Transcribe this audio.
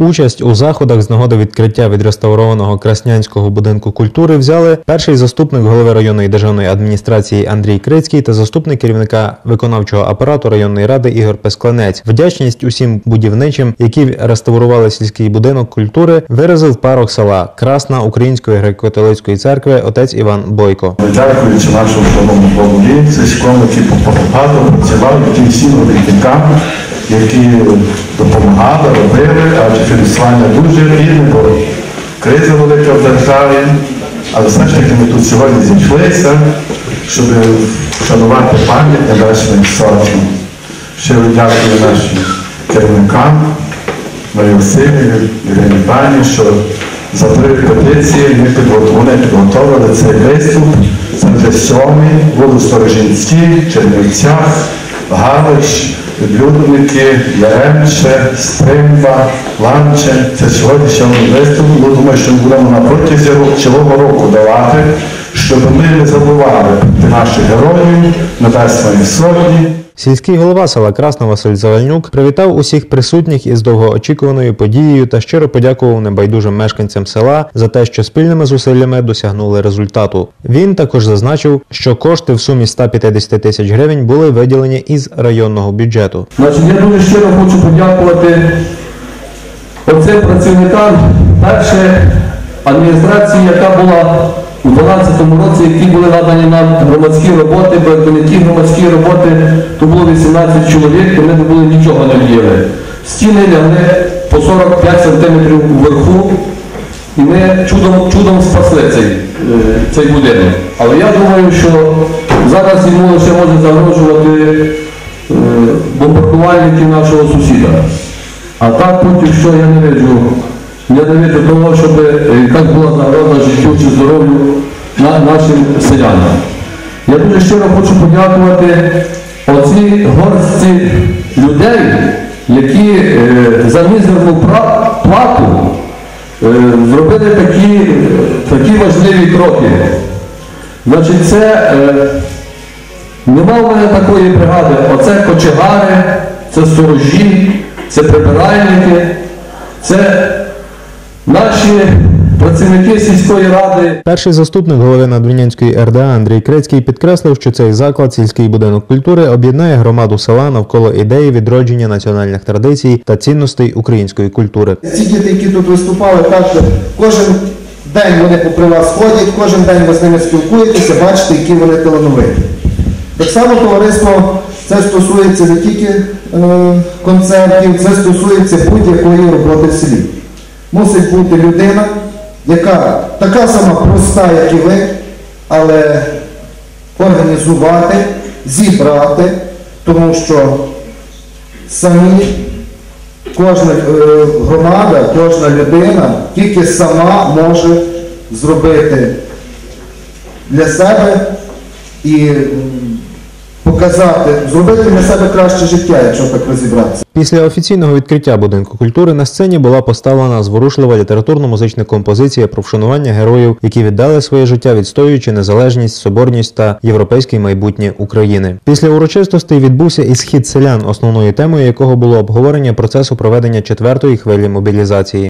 Участь у заходах з нагоди відкриття відреставрованого Краснянського будинку культури взяли перший заступник голови районної державної адміністрації Андрій Крицький та заступник керівника виконавчого апарату районної ради Ігор Пескланець. Вдячність усім будівничим, які реставрували сільський будинок культури, виразив парох села Красна Української греко-католицької церкви отець Іван Бойко. Дякуючи нашому шановному Богові, Сишком, який багато працював, які всім робітникам, які допомагали, робили, адже фінансування дуже рідне, бо криза велика в державі, але все ж таки ми тут сьогодні зійшлися, щоб вшанувати пам'ять небесних сотень. Щиро дякую нашим керівникам, Марії Васильівні, Ірині Пані, що за три петиції ми підготовили, вони підготовили цей виступ. Це вже сьомий, були Сторожинські, Чернівцях, Галич, Людники, Яремче, Стримба, Ланче. Це сьогодні сьомий виступ. Думаю, що ми будемо на протязі цілого року давати, щоб ми не забували наших героїв, Небесної Сотні. Сільський голова села Красна Василь Завальнюк привітав усіх присутніх із довгоочікуваною подією та щиро подякував небайдужим мешканцям села за те, що спільними зусиллями досягнули результату. Він також зазначив, що кошти в сумі 150 тисяч гривень були виділені із районного бюджету. Значить, я дуже щиро хочу подякувати оцим працівникам перше адміністрації, яка була у 2012 році, які були надані нам громадські роботи, ті громадські роботи, то було 18 чоловік, то ми не були нічого не вділи. Стіни лягли по 45 см вверху, і ми чудом, чудом спасли цей, е, цей будинок. Але я думаю, що зараз йому лише може загрожувати е, бомбардувальники нашого сусіда. А так поки що я не виджу. Я виджу того, щоб е, якась була загроза життю чи здоров'ю на, нашим селянам. Я дуже щиро хочу подякувати оцій горстці людей, які е, за мізерну плату е, зробили такі, такі важливі кроки. Значить, це е, Нема в мене такої бригади. Оце кочегари, це сторожі, це прибиральники, це наші працівники сільської ради. Перший заступник голови Надвинянської РДА Андрій Крецький підкреслив, що цей заклад сільський будинок культури об'єднає громаду села навколо ідеї відродження національних традицій та цінностей української культури. Ці діти, які тут виступали, також кожен день вони попри вас ходять, кожен день ви з ними спілкуєтеся, бачите, які вони талановиті. Так само товариство це стосується не тільки е, концертів, це стосується будь-якої роботи в селі. Мусить бути людина, яка така сама проста, як і ви, але організувати, зібрати, тому що самі кожна е, громада, кожна людина тільки сама може зробити для себе і показати, зробити для себе краще життя, якщо так розібратися. Після офіційного відкриття будинку культури на сцені була поставлена зворушлива літературно-музична композиція про вшанування героїв, які віддали своє життя, відстоюючи незалежність, соборність та європейське майбутнє України. Після урочистостей відбувся і схід селян, основною темою якого було обговорення процесу проведення четвертої хвилі мобілізації.